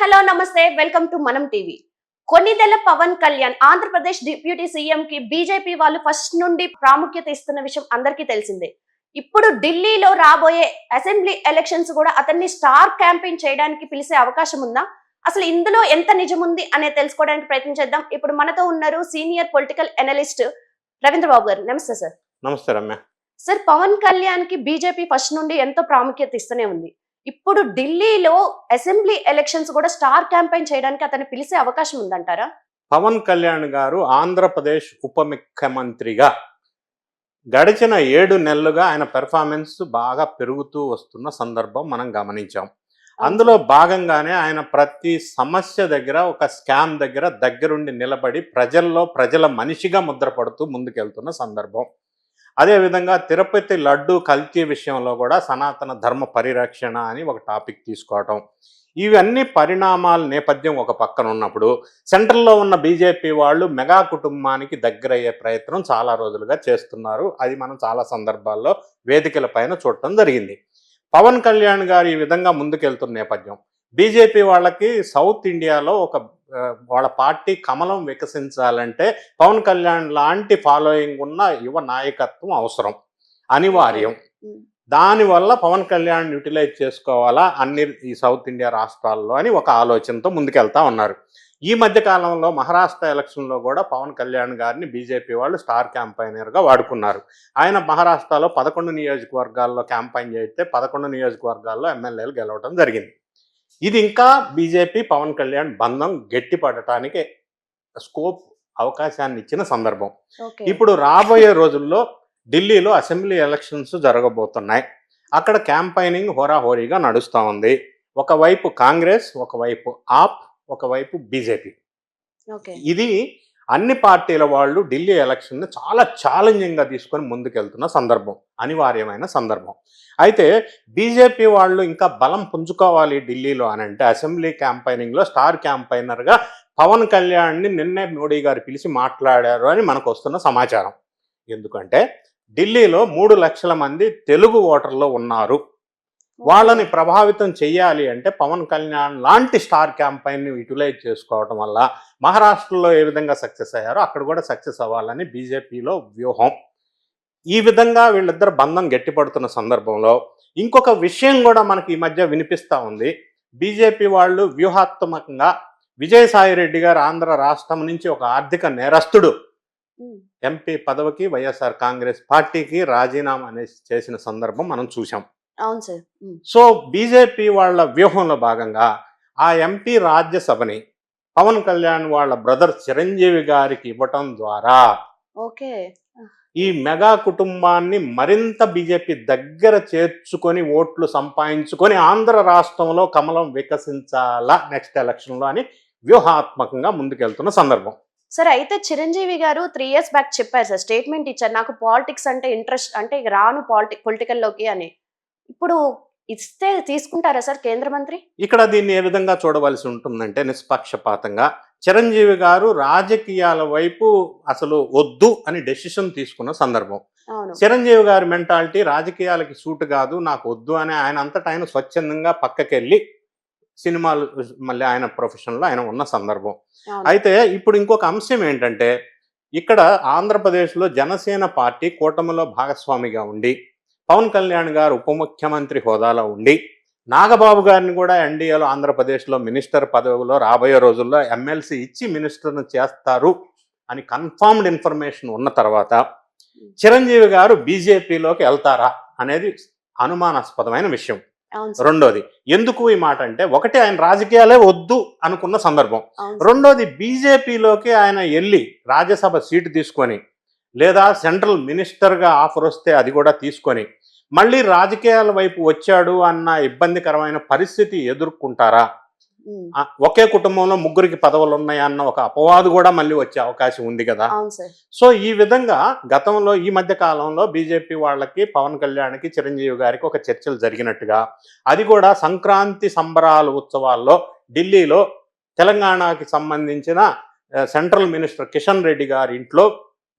Hello నమస్తే. Welcome to Manam TV. Konidela Pawan Kalyan Andhra Pradesh deputy CM కి BJP వాళ్ళు ఫస్ట్ నుండి ప్రాముఖ్యత ఇస్తున్న విషయం అందరికీ తెలిసిందే. ఇప్పుడు ఢిల్లీలో రాబోయే అసెంబ్లీ ఎలక్షన్స్ కూడా అతన్ని స్టార్ క్యాంపెయిన్ చేయడానికి పిలిచే అవకాశం ఉందా? అసలు ఇందులో ఎంత నిజం ఉంది అనేది తెలుసుకోవడానికి ప్రయత్నం చేద్దాం. ఇప్పుడు మనతో ఉన్నారు senior political analyst Ravindra Babu గారు. నమస్తే సార్. నమస్తే రమ్య. సార్ పవన్ కళ్యాణ్కి బీజేపీ ఫస్ట్ నుండి ఎంతో ప్రాముఖ్యత ఇస్తూనే ఉంది. ఇప్పుడు ఢిల్లీలో అసెంబ్లీ ఎలక్షన్స్ కూడా స్టార్ క్యాంపెయిన్ చేయడానికి అతను పిలిచే అవకాశం ఉందంటారా? పవన్ కళ్యాణ్ గారు ఆంధ్రప్రదేశ్ ఉప ముఖ్యమంత్రిగా గడిచిన ఏడు నెలలుగా ఆయన పెర్ఫార్మెన్స్ బాగా పెరుగుతూ వస్తున్న సందర్భం మనం గమనించాం. అందులో భాగంగానే ఆయన ప్రతి సమస్య దగ్గర ఒక స్కామ్ దగ్గర దగ్గరుండి నిలబడి ప్రజల్లో ప్రజల మనిషిగా ముద్రపడుతూ ముందుకెళ్తున్న సందర్భం. అదేవిధంగా తిరుపతి లడ్డు కల్తీ విషయంలో కూడా సనాతన ధర్మ పరిరక్షణ అని ఒక టాపిక్ తీసుకోవటం. ఇవన్నీ పరిణామాల నేపథ్యం ఒక పక్కన ఉన్నప్పుడు సెంట్రల్లో ఉన్న బీజేపీ వాళ్ళు మెగా కుటుంబానికి దగ్గరయ్యే ప్రయత్నం చాలా రోజులుగా చేస్తున్నారు. అది మనం చాలా సందర్భాల్లో వేదికల పైన చూడటం జరిగింది. పవన్ కళ్యాణ్ గారు ఈ విధంగా ముందుకెళ్తున్న నేపథ్యం. బీజేపీ వాళ్ళకి సౌత్ ఇండియాలో ఒక వాళ్ళ పార్టీ కమలం వికసించాలంటే పవన్ కళ్యాణ్ లాంటి ఫాలోయింగ్ ఉన్న యువ నాయకత్వం అవసరం. అనివార్యం. దానివల్ల పవన్ కళ్యాణ్ యూటిలైజ్ చేసుకోవాలా? అన్ని ఈ సౌత్ ఇండియా రాష్ట్రాల్లో అని ఒక ఆలోచనతో ముందుకెళ్తా ఉన్నారు. ఈ మధ్య కాలంలో మహారాష్ట్ర ఎలక్షన్లో కూడా పవన్ కళ్యాణ్ గారిని బీజేపీ వాళ్ళు స్టార్ క్యాంపైనర్గా వాడుకున్నారు. ఆయన మహారాష్ట్రలో పదకొండు నియోజకవర్గాల్లో క్యాంపైన్ చేస్తే పదకొండు నియోజకవర్గాల్లో ఎమ్మెల్యేలు గెలవడం జరిగింది. ఇది ఇంకా బీజేపీ పవన్ కళ్యాణ్ బంధం గట్టిపడటానికి స్కోప్ అవకాశాన్ని ఇచ్చిన సందర్భం ఇప్పుడు రాబోయే రోజుల్లో ఢిల్లీలో అసెంబ్లీ ఎలక్షన్స్ జరగబోతున్నాయి. అక్కడ క్యాంపైనింగ్ హోరాహోరీగా నడుస్తూ ఉంది. ఒకవైపు కాంగ్రెస్ ఒకవైపు ఆప్ ఒకవైపు బీజేపీ. ఇది అన్ని పార్టీల వాళ్ళు ఢిల్లీ ఎలక్షన్ని చాలా ఛాలెంజింగ్గా తీసుకొని ముందుకెళ్తున్న సందర్భం అనివార్యమైన సందర్భం. అయితే బీజేపీ వాళ్ళు ఇంకా బలం పుంజుకోవాలి ఢిల్లీలో అని అంటే అసెంబ్లీ క్యాంపైనింగ్లో స్టార్ క్యాంపైనర్గా పవన్ కళ్యాణ్ని నిన్నే మోడీ గారు పిలిచి మాట్లాడారు అని మనకు వస్తున్న సమాచారం. ఎందుకంటే ఢిల్లీలో మూడు లక్షల మంది తెలుగు ఓటర్లు ఉన్నారు. వాళ్ళని ప్రభావితం చెయ్యాలి అంటే పవన్ కళ్యాణ్ లాంటి స్టార్ క్యాంపైన్ని యూటిలైజ్ చేసుకోవటం వల్ల మహారాష్ట్రలో ఏ విధంగా సక్సెస్ అయ్యారో అక్కడ కూడా సక్సెస్ అవ్వాలని బీజేపీలో వ్యూహం. ఈ విధంగా వీళ్ళిద్దరు బంధం గట్టిపడుతున్న సందర్భంలో ఇంకొక విషయం కూడా మనకి ఈ మధ్య వినిపిస్తూ ఉంది. బీజేపీ వాళ్ళు వ్యూహాత్మకంగా విజయసాయి రెడ్డి గారు ఆంధ్ర రాష్ట్రం నుంచి ఒక ఆర్థిక నేరస్తుడు. ఎంపీ పదవికి వైఎస్ఆర్ కాంగ్రెస్ పార్టీకి రాజీనామా చేసిన సందర్భం మనం చూసాం అవును సార్. సో బీజేపీ వాళ్ళ వ్యూహంలో భాగంగా ఆ ఎంపీ రాజ్యసభని పవన్ కళ్యాణ్ వాళ్ళ బ్రదర్ చిరంజీవి గారికి ఇవ్వటం ద్వారా ఓకే. ఈ మెగా కుటుంబాన్ని మరింత బీజేపీ దగ్గర చేర్చుకొని ఓట్లు సంపాదించుకొని ఆంధ్ర రాష్ట్రంలో కమలం వికసించాలా నెక్స్ట్ ఎలక్షన్లో అని వ్యూహాత్మకంగా ముందుకెళ్తున్న సందర్భం. సార్ అయితే చిరంజీవి గారు త్రీ ఇయర్స్ బ్యాక్ చెప్పారు సార్ స్టేట్మెంట్ ఇచ్చారు. నాకు పాలిటిక్స్ అంటే ఇంట్రెస్ట్ అంటే రాను పాలిటి పొలిటికల్లోకి అని. ఇప్పుడు ఇస్తే తీసుకుంటారా సార్ కేంద్ర మంత్రి? ఇక్కడ దీన్ని ఏ విధంగా చూడవలసి ఉంటుందంటే నిష్పక్షపాతంగా చిరంజీవి గారు రాజకీయాల వైపు అసలు వద్దు అని డెసిషన్ తీసుకున్న సందర్భం. చిరంజీవి గారి మెంటాలిటీ రాజకీయాలకి సూట్ కాదు నాకు వద్దు అని ఆయన అంతటా ఆయన స్వచ్ఛందంగా పక్కకెళ్ళి సినిమాలు మళ్ళీ ఆయన ప్రొఫెషన్లో ఆయన ఉన్న సందర్భం. అయితే ఇప్పుడు ఇంకొక అంశం ఏంటంటే ఇక్కడ ఆంధ్రప్రదేశ్లో జనసేన పార్టీ కూటమిలో భాగస్వామిగా ఉండి పవన్ కళ్యాణ్ గారు ఉప ముఖ్యమంత్రి హోదాలో ఉండి నాగబాబు గారిని కూడా ఎన్డీఏలో ఆంధ్రప్రదేశ్లో మినిస్టర్ పదవిలో రాబోయే రోజుల్లో ఎమ్మెల్సీ ఇచ్చి మినిస్టర్ను చేస్తారు అని కన్ఫర్మ్డ్ ఇన్ఫర్మేషన్ ఉన్న తర్వాత చిరంజీవి గారు బీజేపీలోకి వెళ్తారా అనేది అనుమానాస్పదమైన విషయం. రెండోది ఎందుకు ఈ మాట అంటే ఒకటి ఆయన రాజకీయాలే వద్దు అనుకున్న సందర్భం. రెండోది బీజేపీలోకి ఆయన వెళ్ళి రాజ్యసభ సీటు తీసుకొని లేదా సెంట్రల్ మినిస్టర్గా ఆఫర్ వస్తే అది కూడా తీసుకొని మళ్ళీ రాజకీయాల వైపు వచ్చాడు అన్న ఇబ్బందికరమైన పరిస్థితి ఎదుర్కొంటారా? ఒకే కుటుంబంలో ముగ్గురికి పదవులు ఉన్నాయన్న ఒక అపవాదు కూడా మళ్ళీ వచ్చే అవకాశం ఉంది కదా. సో ఈ విధంగా గతంలో ఈ మధ్య కాలంలో బీజేపీ వాళ్ళకి పవన్ కళ్యాణ్కి చిరంజీవి గారికి ఒక చర్చలు జరిగినట్టుగా అది కూడా సంక్రాంతి సంబరాల ఉత్సవాల్లో ఢిల్లీలో తెలంగాణకి సంబంధించిన సెంట్రల్ మినిస్టర్ కిషన్ రెడ్డి గారి ఇంట్లో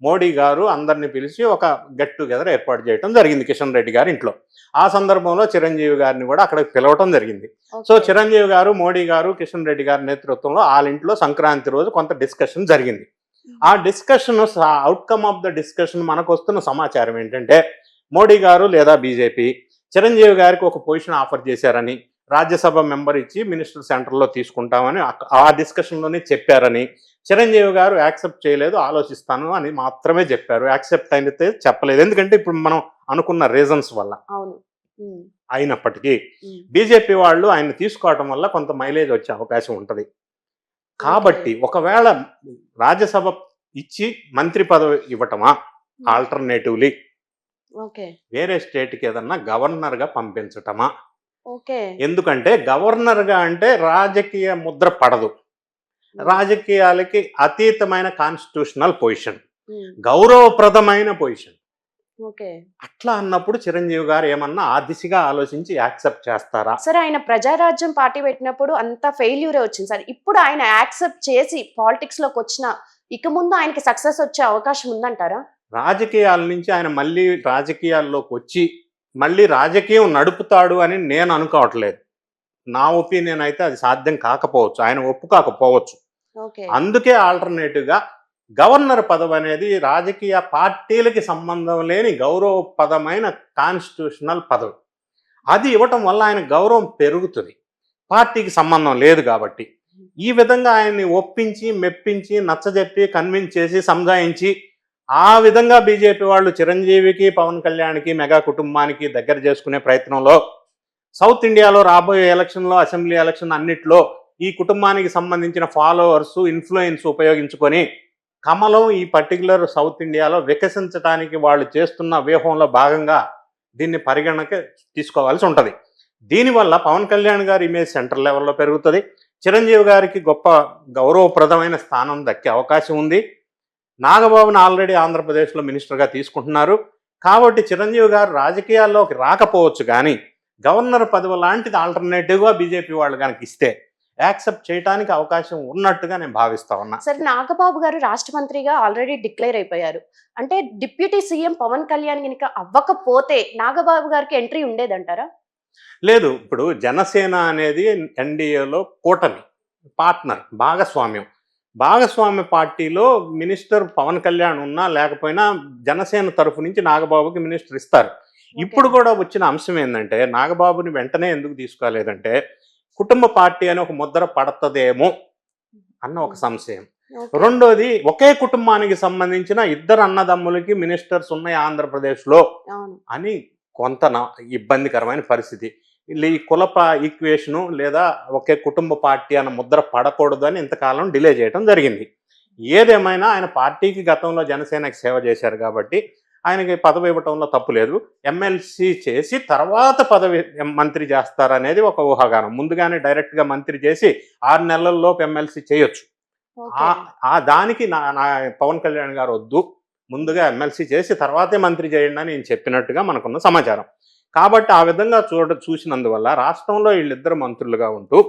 మోడీ గారు అందరిని పిలిచి ఒక గెట్ టుగెదర్ ఏర్పాటు చేయడం జరిగింది కిషన్ రెడ్డి గారి ఇంట్లో. ఆ సందర్భంలో చిరంజీవి గారిని కూడా అక్కడికి పిలవటం జరిగింది. సో. చిరంజీవి గారు మోడీ గారు కిషన్ రెడ్డి గారి నేతృత్వంలో వాళ్ళ ఇంట్లో సంక్రాంతి రోజు కొంత డిస్కషన్ జరిగింది. ఆ discussion outcome of the discussion మనకు వస్తున్న సమాచారం ఏంటంటే మోడీ గారు లేదా బీజేపీ చిరంజీవి గారికి ఒక పొజిషన్ ఆఫర్ చేశారని రాజ్యసభ మెంబర్ ఇచ్చి మినిస్టర్ సెంటర్లో తీసుకుంటామని ఆ డిస్కషన్లోనే చెప్పారని. చిరంజీవి గారు యాక్సెప్ట్ చేయలేదు ఆలోచిస్తాను అని మాత్రమే చెప్పారు. యాక్సెప్ట్ అయితే చెప్పలేదు. ఎందుకంటే ఇప్పుడు మనం అనుకున్న రీజన్స్ వల్ల అయినప్పటికీ. బీజేపీ వాళ్ళు ఆయన తీసుకోవటం వల్ల కొంత మైలేజ్ వచ్చే అవకాశం ఉంటుంది. కాబట్టి ఒకవేళ రాజ్యసభ ఇచ్చి మంత్రి పదవి ఇవ్వటమా? Alternatively okay. వేరే స్టేట్కి ఏదన్నా గవర్నర్గా పంపించటమా? ఎందుకంటే గవర్నర్గా అంటే రాజకీయ ముద్ర పడదు. రాజకీయాలకి అతీతమైన కాన్స్టిట్యూషనల్ పొజిషన్ గౌరవప్రదమైన పొజిషన్. అట్లా అన్నప్పుడు చిరంజీవి గారు ఏమన్నా ఆ దిశగా ఆలోచించి యాక్సెప్ట్ చేస్తారా? సార్ ఆయన ప్రజారాజ్యం పార్టీ పెట్టినప్పుడు అంత ఫెయిల్యూరే వచ్చింది సార్. ఇప్పుడు ఆయన యాక్సెప్ట్ చేసి పాలిటిక్స్లోకి వచ్చిన ఇక ముందు ఆయనకి సక్సెస్ వచ్చే అవకాశం ఉందంటారా? రాజకీయాల నుంచి ఆయన మళ్ళీ రాజకీయాల్లోకి వచ్చి మళ్ళీ రాజకీయం నడుపుతాడు అని నేను అనుకోవట్లేదు. నా ఒపీనియన్ అయితే అది సాధ్యం కాకపోవచ్చు. ఆయన ఒప్పు కాకపోవచ్చు ఓకే. అందుకే ఆల్టర్నేటివ్గా గవర్నర్ పదవి అనేది రాజకీయ పార్టీలకి సంబంధం లేని గౌరవపదమైన కాన్స్టిట్యూషనల్ పదవి. అది ఇవ్వటం వల్ల ఆయన గౌరవం పెరుగుతుంది. పార్టీకి సంబంధం లేదు కాబట్టి. ఈ విధంగా ఆయన్ని ఒప్పించి మెప్పించి నచ్చజెప్పి కన్విన్స్ చేసి సంజాయించి ఆ విధంగా బీజేపీ వాళ్ళు చిరంజీవికి పవన్ కళ్యాణ్కి మెగా కుటుంబానికి దగ్గర చేసుకునే ప్రయత్నంలో సౌత్ ఇండియాలో రాబోయే ఎలక్షన్లో అసెంబ్లీ ఎలక్షన్ అన్నిట్లో ఈ కుటుంబానికి సంబంధించిన ఫాలోవర్స్ ఇన్ఫ్లుయెన్స్ ఉపయోగించుకొని కమలం ఈ పర్టికులర్ సౌత్ ఇండియాలో వికసించడానికి వాళ్ళు చేస్తున్న వ్యూహంలో భాగంగా దీన్ని పరిగణనకి తీసుకోవాల్సి ఉంటుంది. దీనివల్ల పవన్ కళ్యాణ్ గారి ఇమేజ్ సెంటర్ లెవెల్లో పెరుగుతుంది. చిరంజీవి గారికి గొప్ప గౌరవప్రదమైన స్థానం దక్కే అవకాశం ఉంది. నాగబాబుని ఆల్రెడీ ఆంధ్రప్రదేశ్లో మినిస్టర్గా తీసుకుంటున్నారు. కాబట్టి చిరంజీవి గారు రాజకీయాల్లోకి రాకపోవచ్చు కానీ గవర్నర్ పదవి లాంటిది ఆల్టర్నేటివ్గా బీజేపీ వాళ్ళు కనుక ఇస్తే యాక్సెప్ట్ చేయడానికి అవకాశం ఉన్నట్టుగా నేను భావిస్తా ఉన్నా. సార్ నాగబాబు గారు రాష్ట్ర మంత్రిగా ఆల్రెడీ డిక్లేర్ అయిపోయారు. అంటే డిప్యూటీ సీఎం పవన్ కళ్యాణ్ కనుక అవ్వకపోతే నాగబాబు గారికి ఎంట్రీ ఉండేదంటారా? లేదు ఇప్పుడు జనసేన అనేది ఎన్డీఏలో కూటమి పార్ట్నర్ భాగస్వామ్యం. భాగస్వామ్య పార్టీలో మినిస్టర్ పవన్ కళ్యాణ్ ఉన్నా లేకపోయినా జనసేన తరఫు నుంచి నాగబాబుకి మినిస్టర్ ఇస్తారు. ఇప్పుడు కూడా వచ్చిన అంశం ఏంటంటే నాగబాబుని వెంటనే ఎందుకు తీసుకోలేదంటే కుటుంబ పార్టీ అని ఒక ముద్ర పడుతుందేమో అన్న ఒక సంశయం. రెండోది ఒకే కుటుంబానికి సంబంధించిన ఇద్దరు అన్నదమ్ములకి మినిస్టర్స్ ఉన్నాయి ఆంధ్రప్రదేశ్లో అని కొంత ఇబ్బందికరమైన పరిస్థితి. ఈ కులప ఈక్వేషను లేదా ఒకే కుటుంబ పార్టీ అన్న ముద్ర పడకూడదు అని ఇంతకాలం డిలే చేయడం జరిగింది. ఏదేమైనా ఆయన పార్టీకి గతంలో జనసేనకి సేవ చేశారు కాబట్టి ఆయనకి పదవి ఇవ్వటంలో తప్పు లేదు. ఎమ్మెల్సీ చేసి తర్వాత పదవి మంత్రి చేస్తారనేది ఒక ఊహాగానం. ముందుగానే డైరెక్ట్గా మంత్రి చేసి ఆరు నెలల్లోపు ఎమ్మెల్సీ చేయొచ్చు. ఆ దానికి నా నా పవన్ కళ్యాణ్ గారు వద్దు. ముందుగా ఎమ్మెల్సీ చేసి తర్వాతే మంత్రి చేయండి అని నేను చెప్పినట్టుగా మనకున్న సమాచారం. కాబట్టి ఆ విధంగా చూడ చూసినందువల్ల రాష్ట్రంలో వీళ్ళిద్దరు మంత్రులుగా ఉంటూ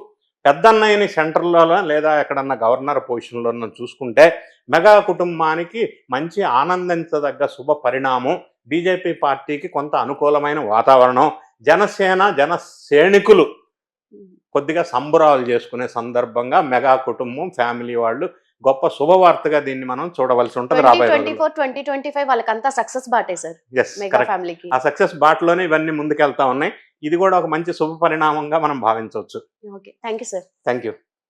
పెద్దన్నయ్యని సెంటర్లో లేదా ఎక్కడన్నా గవర్నర్ పొజిషన్లో చూసుకుంటే మెగా కుటుంబానికి మంచి ఆనందించదగ్గ శుభ పరిణామం బీజేపీ పార్టీకి కొంత అనుకూలమైన వాతావరణం. జనసేన జన సైనికులు కొద్దిగా సంబురాలు చేసుకునే సందర్భంగా మెగా కుటుంబం ఫ్యామిలీ వాళ్ళు గొప్ప శుభవార్తగా దీన్ని మనం చూడవలసి ఉంటుంది రాబోయే వాళ్ళకంతా సక్సెస్ బాటే సార్ ఫ్యామిలీకి. ఆ సక్సెస్ బాటలోనే ఇవన్నీ ముందుకెళ్తా ఉన్నాయి. ఇది కూడా ఒక మంచి శుభ పరిణామంగా మనం భావించవచ్చు. Okay thank you sir. Thank you